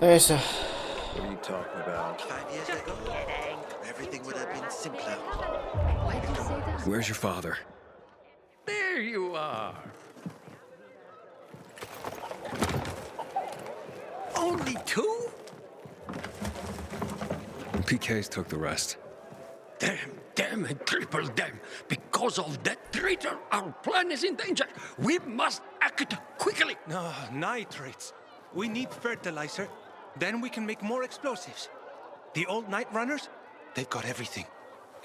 Neyse. What are you talking about? Five years ago, everything would have been simpler. Why did you say that? Where's your father? There you are. Only two? PK's took the rest. Damn, damn, and triple damn. Because of that traitor, our plan is in danger. We must act quickly. No, nitrates. We need fertilizer. Then we can make more explosives. The old night runners, they've got everything.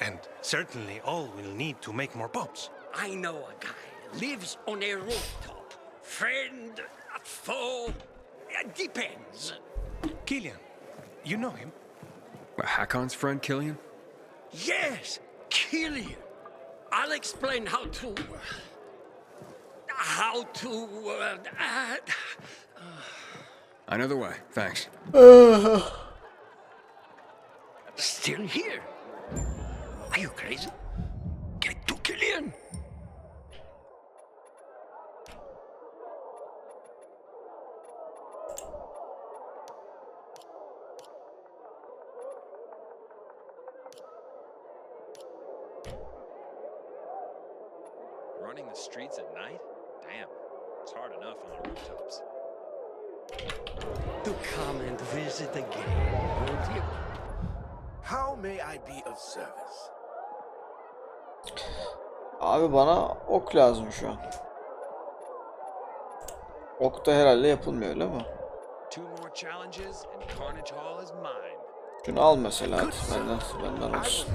And certainly all we'll need to make more bombs. I know a guy lives on a rooftop. Friend, foe, depends. Killian, you know him? Hakon's friend, Killian? Yes, Killian. I'll explain how to. How to. Uh, uh, I know the way. Thanks. Uh. still here. Are you crazy? Ok lazım şu an. Ok da herhalde yapılmıyor öyle mi? Şunu al mesela hadi. Benden, benden olsun.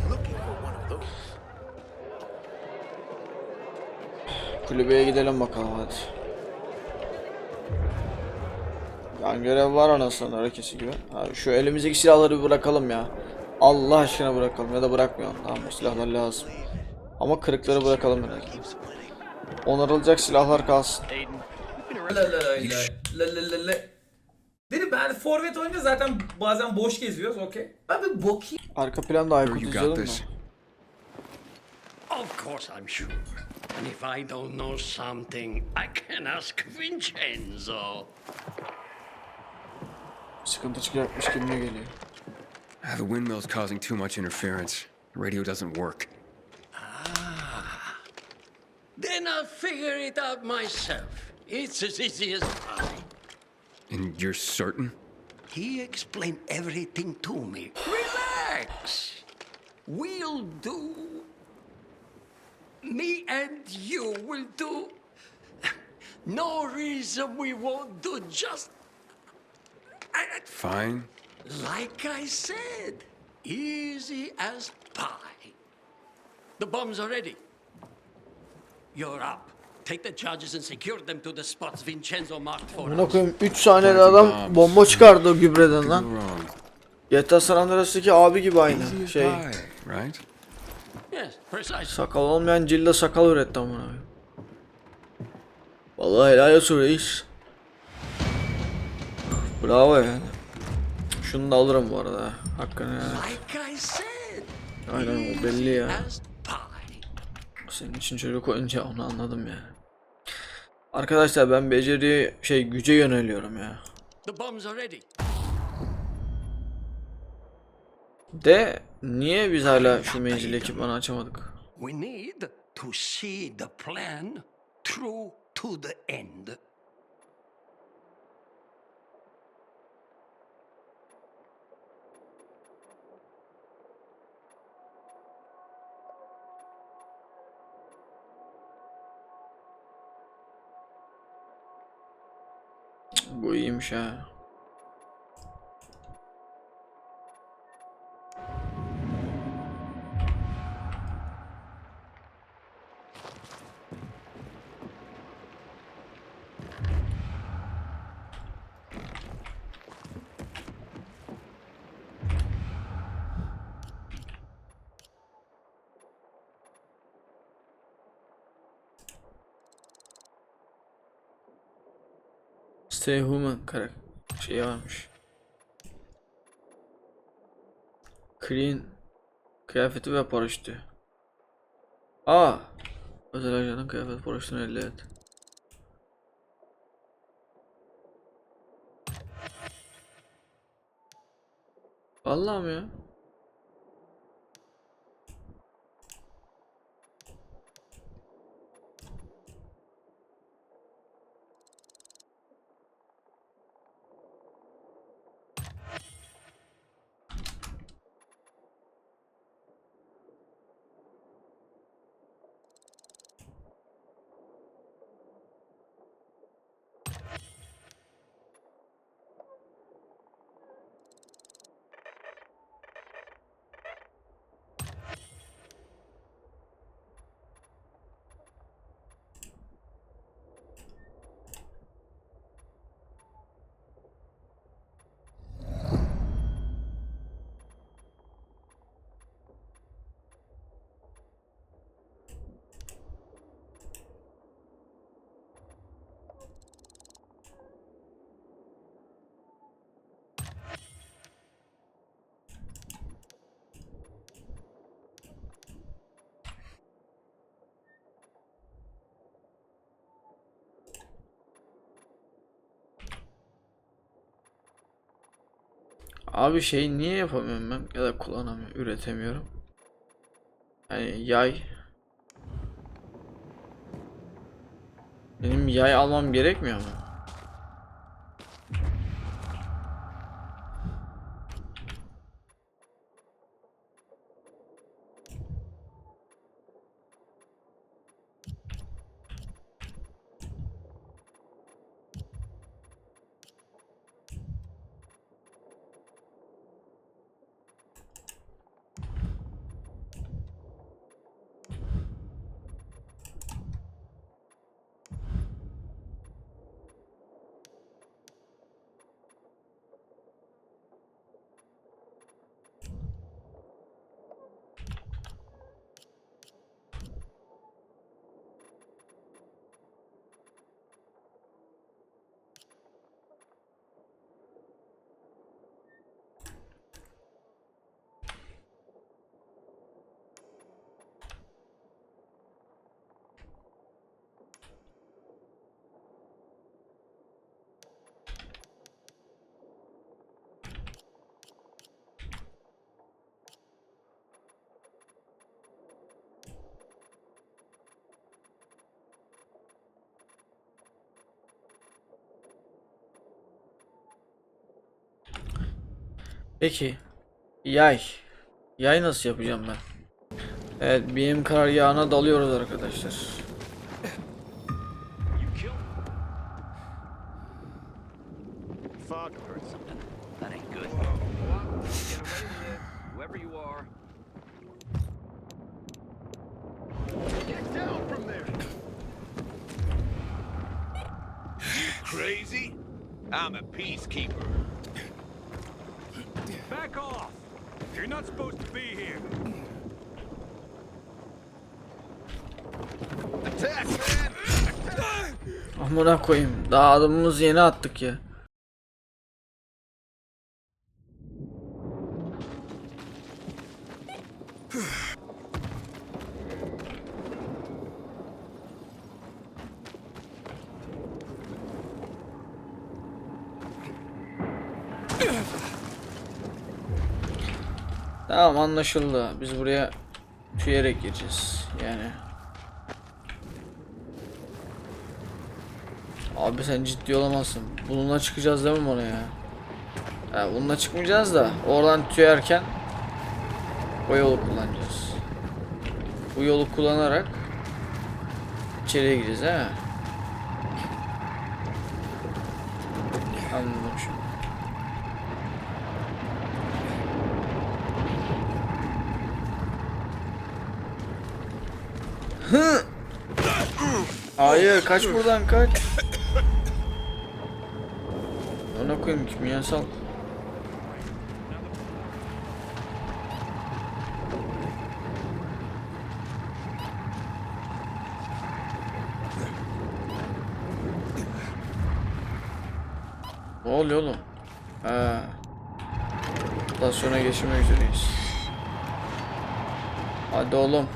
Kulübeye gidelim bakalım hadi. Yan görev var anasının harekesi gibi. Abi şu elimizdeki silahları bırakalım ya. Allah aşkına bırakalım ya da bırakmayalım. Tamam silahlar lazım. Ama kırıkları bırakalım. Onarılacak silahlar kalsın. Dedim ben forvet oyunca zaten bazen boş geziyoruz okey. Ben bir bakayım. Arka planda Aykut izleyelim mi? Of course I'm sure. And if I don't know something, I can ask Vincenzo. Sıkıntı çıkacakmış gibi geliyor. Ah, the windmill's causing too much interference. The radio doesn't work. Then I'll figure it out myself. It's as easy as pie. And you're certain? He explained everything to me. Relax. We'll do. Me and you will do. No reason we won't do just. Fine. Like I said, easy as pie. The bombs are ready. You're up. Take the charges and secure them to the spots Vincenzo marked for Buna us. koyayım 3 saniyede adam bomba çıkardı o gübreden lan. GTA San Andreas'taki abi gibi aynı şey. right? Yes, precisely. Sakal olmayan cilde sakal üretti amına. Vallahi helal olsun reis. Bravo yani. Şunu da alırım bu arada. Hakkını ya. Like I said, Aynen o belli ya. Senin için çocuk oyuncağı onu anladım ya. Arkadaşlar ben beceri şey güce yöneliyorum ya. De niye biz hala şu menzil ekipmanı açamadık? We need to see the plan through to the end. Bu iyiymiş ha. Stay human karak şey varmış. Clean kıyafeti ve paraşütü. Aa. Özel ajanın kıyafet paraşütünü elde et. Vallahi mi ya? Abi şey niye yapamıyorum ben ya da kullanamıyorum, üretemiyorum. Yani yay. Benim yay almam gerekmiyor mu? Peki. Yay. Yay nasıl yapacağım ben? Evet, benim karargahına dalıyoruz arkadaşlar. Fog hurts. That ain't good. Whoever you are. Crazy? I'm a peacekeeper. Back off! You're not supposed to be here. Attack, man! Amına koyayım. Daha adımımızı yeni attık ya. Tamam anlaşıldı. Biz buraya tüyerek gireceğiz. Yani. Abi sen ciddi olamazsın. Bununla çıkacağız mi oraya? Ya bununla çıkmayacağız da oradan tüyerken o yolu kullanacağız. Bu yolu kullanarak içeriye gireceğiz he. Anladım şimdi. Hı! Hayır kaç buradan kaç. Ona koyayım kimyasal. Ne oluyor oğlum? Ha. Stasyona geçmek üzereyiz. Hadi oğlum.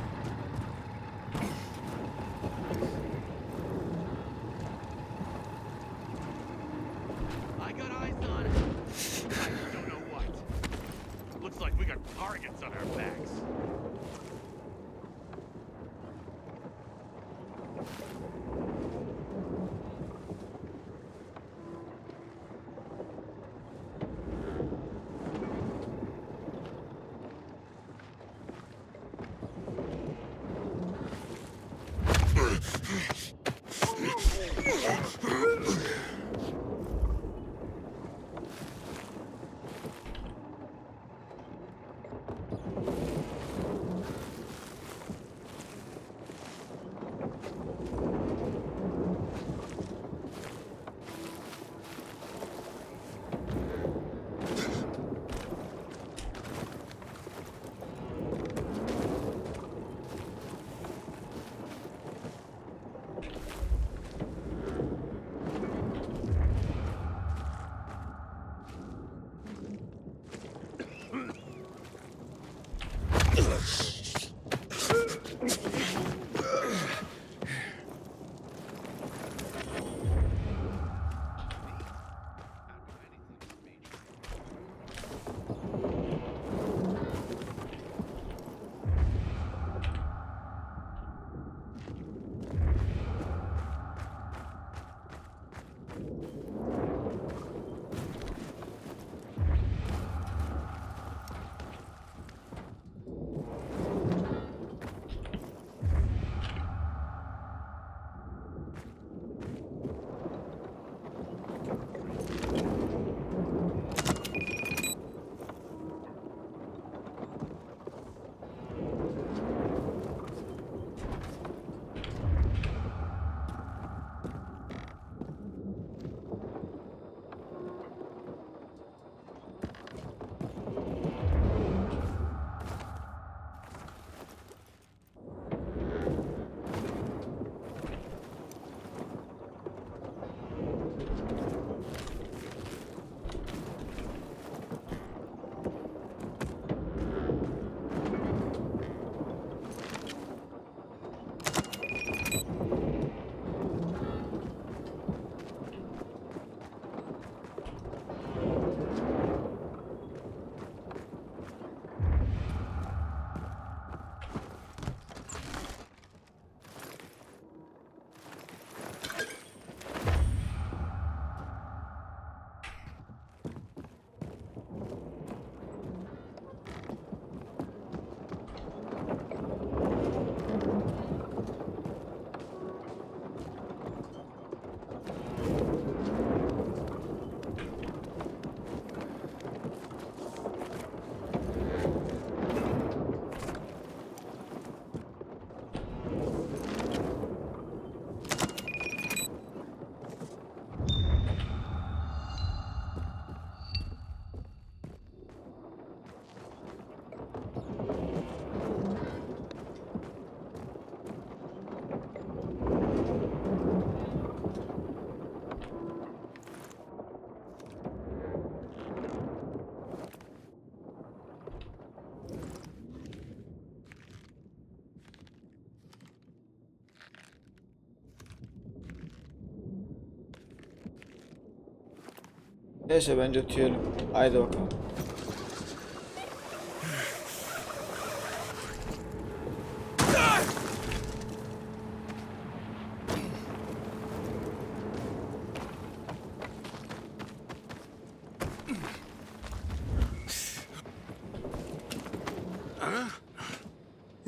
Neyse bence tüyelim. Haydi bakalım.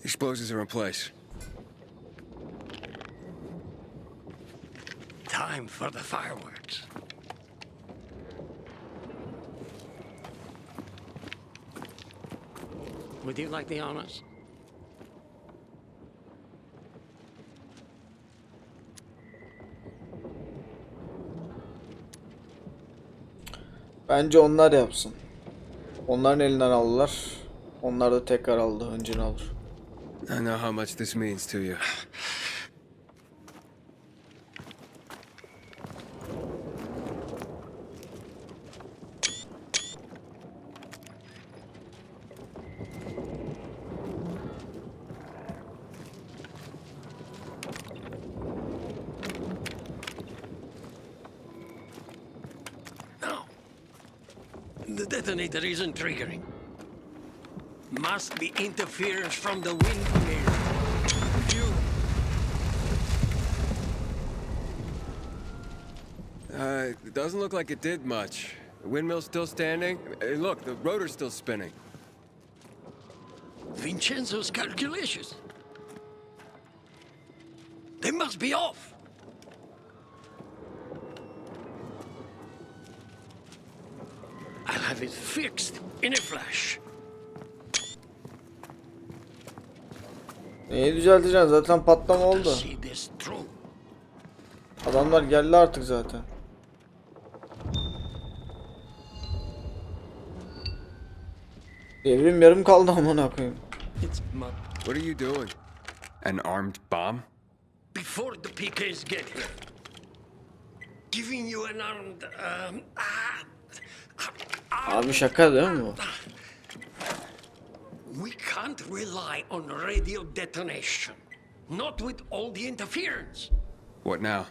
Explosives are in place. Time for the fireworks. Would you like the honors? Bence onlar yapsın. Onların elinden aldılar. Onlar da tekrar aldı. Hıncını alır. I know how much this means to you. Interference from the windmill. You Uh, it doesn't look like it did much. The windmill's still standing. Hey, look, the rotor's still spinning. Vincenzo's calculations. They must be off. I'll have it fixed in a flash. Neyi düzelteceksin? Zaten patlama oldu. Adamlar geldi artık zaten. Devrim yarım kaldı amına koyayım. What are you doing? An armed bomb? before the PKs get here. Giving you an armed um ah, Abi şaka değil mi bu? We can't rely on radio detonation. Not with all the interference. What now?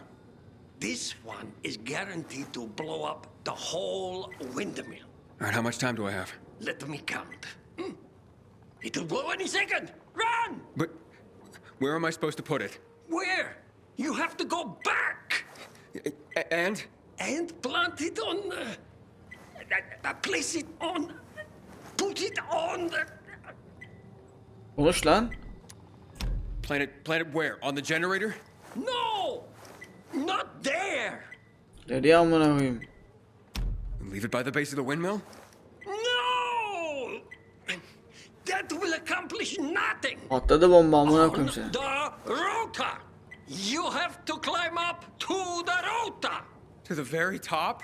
This one is guaranteed to blow up the whole windmill. All right, how much time do I have? Let me count. Hmm. It'll blow any second. Run! But where am I supposed to put it? Where? You have to go back A- And? and plant it on. Uh, uh, uh, place it on. Put it on. The, Konuş lan. Planet, it, plant it where? On the generator? no! Not there! Nereye amına koyayım? Leave it by the base of the windmill? No! That will accomplish nothing. Patladı bomba amına On koyayım seni. the rota. You have to climb up to the rota. To the very top?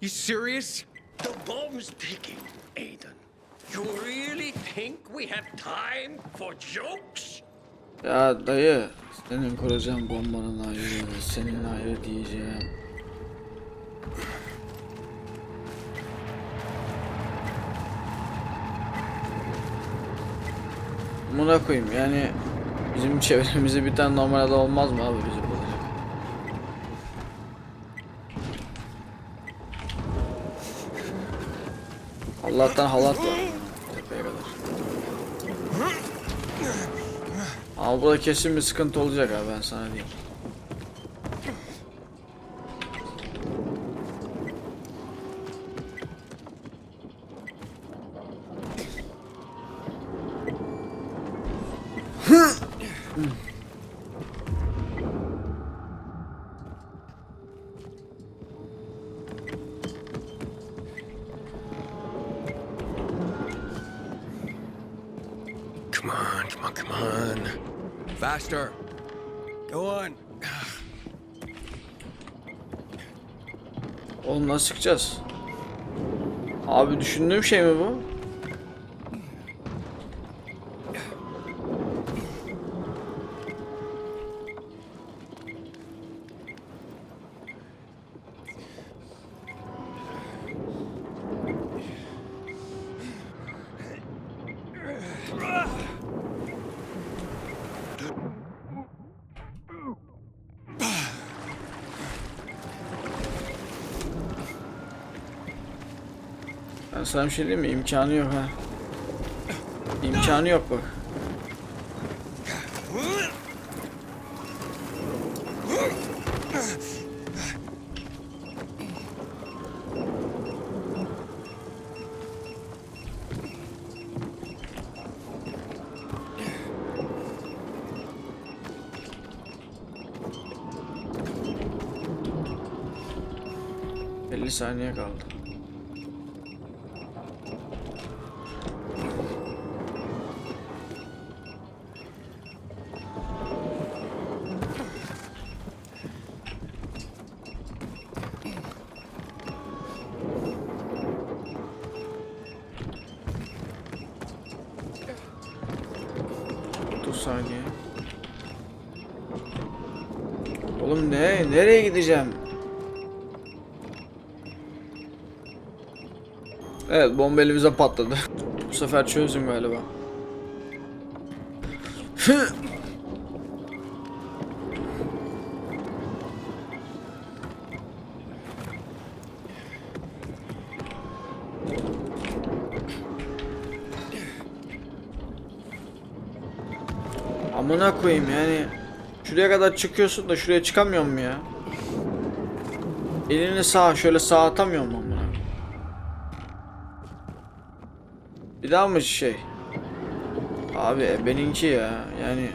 You serious? The bomb's ticking, Aiden. You really think we have time for jokes? Ya dayı senin kuracağım bombanın ayrı, senin ayrı diyeceğim. Buna koyayım yani bizim çevremizde bir tane normal olmaz mı abi bizi bulacak? Allah'tan halat var Ama burada kesin bir sıkıntı olacak abi ben sana diyeyim. Come Faster. Go on. Oğlum nasıl çıkacağız? Abi düşündüğüm şey mi bu? Ben sana bir şey diyeyim mi? İmkanı yok ha. İmkanı yok bak. ...50 saniye kaldı. Saniye. Oğlum ne? Nereye gideceğim? Evet bomba elimize patladı. Bu sefer çözdüm galiba. Amına koyayım yani. Şuraya kadar çıkıyorsun da şuraya çıkamıyor mu ya? Elini sağa şöyle sağa atamıyor mu amına? Bir daha mı şey? Abi benimki ya yani.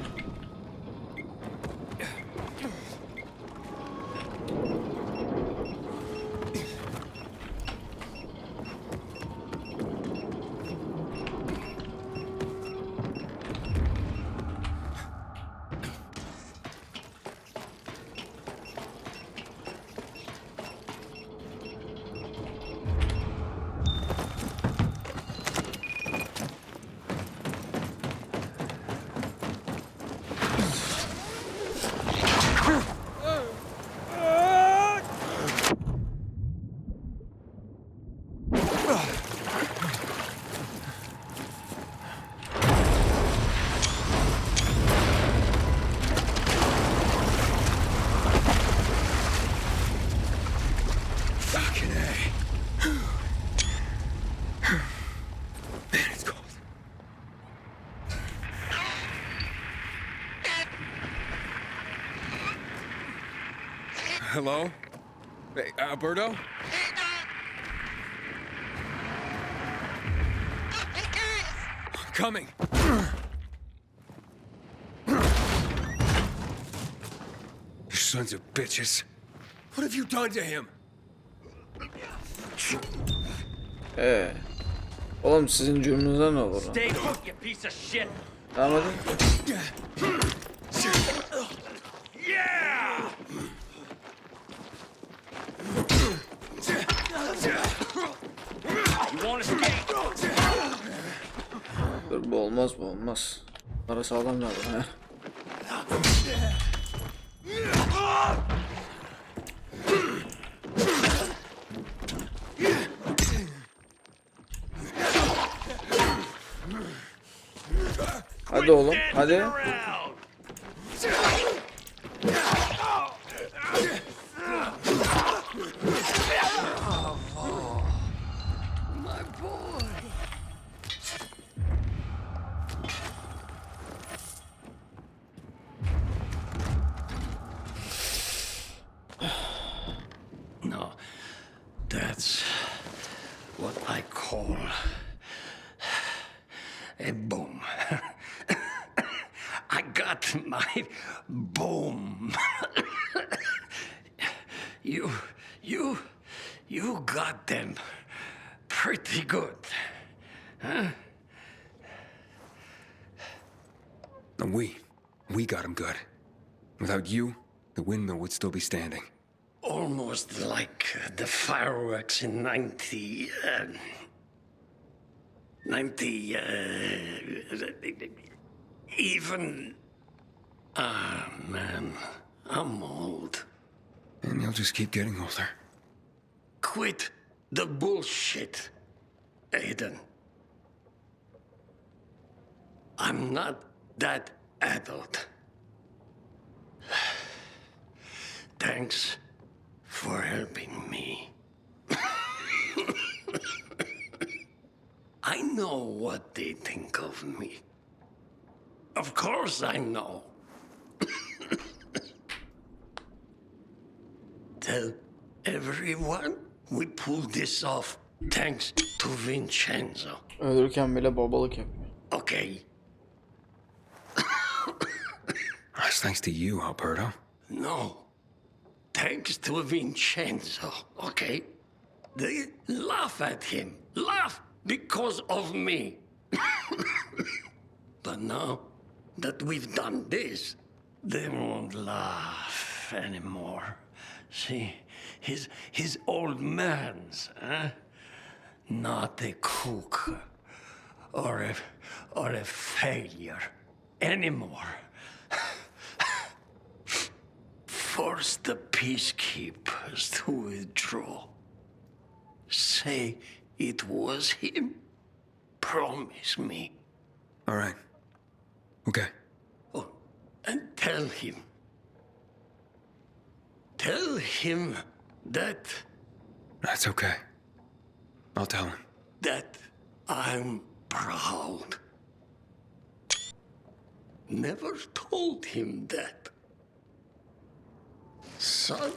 Fucking A. Hello? Hey, Alberto? I'm coming. You sons of bitches. What have you done to him? Ee. Oğlum sizin cürmünüze ne olur lan? Stay? Dur bu olmaz bu olmaz. Para sağlam lazım he. Hadi oğlum hadi. You, you, you got them pretty good. Huh? And we, we got them good. Without you, the windmill would still be standing. Almost like uh, the fireworks in 90. Uh, 90. Uh, even. Ah, man. I'm old. And you'll just keep getting older. Quit the bullshit, Aiden. I'm not that adult. Thanks for helping me. I know what they think of me. Of course, I know. Tell everyone we pulled this off thanks to Vincenzo. Öldürürken bile babalık yapıyor. Okay? That's thanks to you, Alberto. No. Thanks to Vincenzo, okay? They laugh at him. Laugh because of me. but now that we've done this, they won't laugh anymore. See, his, his old man's, huh? Not a cook or a, or a failure anymore. Force the peacekeepers to withdraw. Say it was him. Promise me. All right. Okay. Oh, and tell him. Tell him that That's okay. I'll tell him. that I'm proud. never told him that. Son,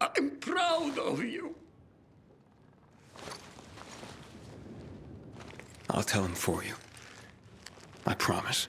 I'm proud of you. I'll tell him for you. I promise.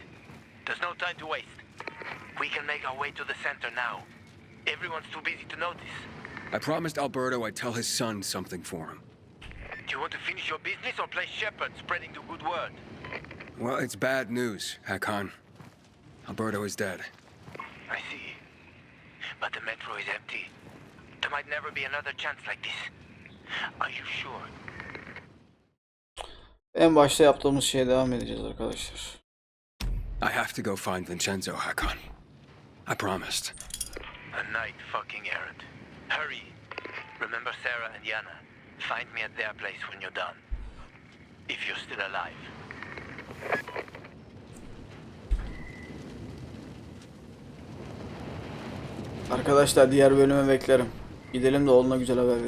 There's no time to waste. We can make our way to the center now. Everyone's too busy to notice. I promised Alberto I'd tell his son something for him. Do you want to finish your business or play shepherd spreading the good word? Well, it's bad news, Hakon. Alberto is dead. I see. But the metro is empty. There might never be another chance like this. Are you sure? En başta yaptığımız şeye devam edeceğiz arkadaşlar. I have to go find Vincenzo, Hakon. I promised. A night fucking errand. Hurry. Remember Sarah and Yana. Find me at their place when you're done. If you're still alive. Arkadaşlar diğer bölüme beklerim. Gidelim de oğluna güzel haber verelim.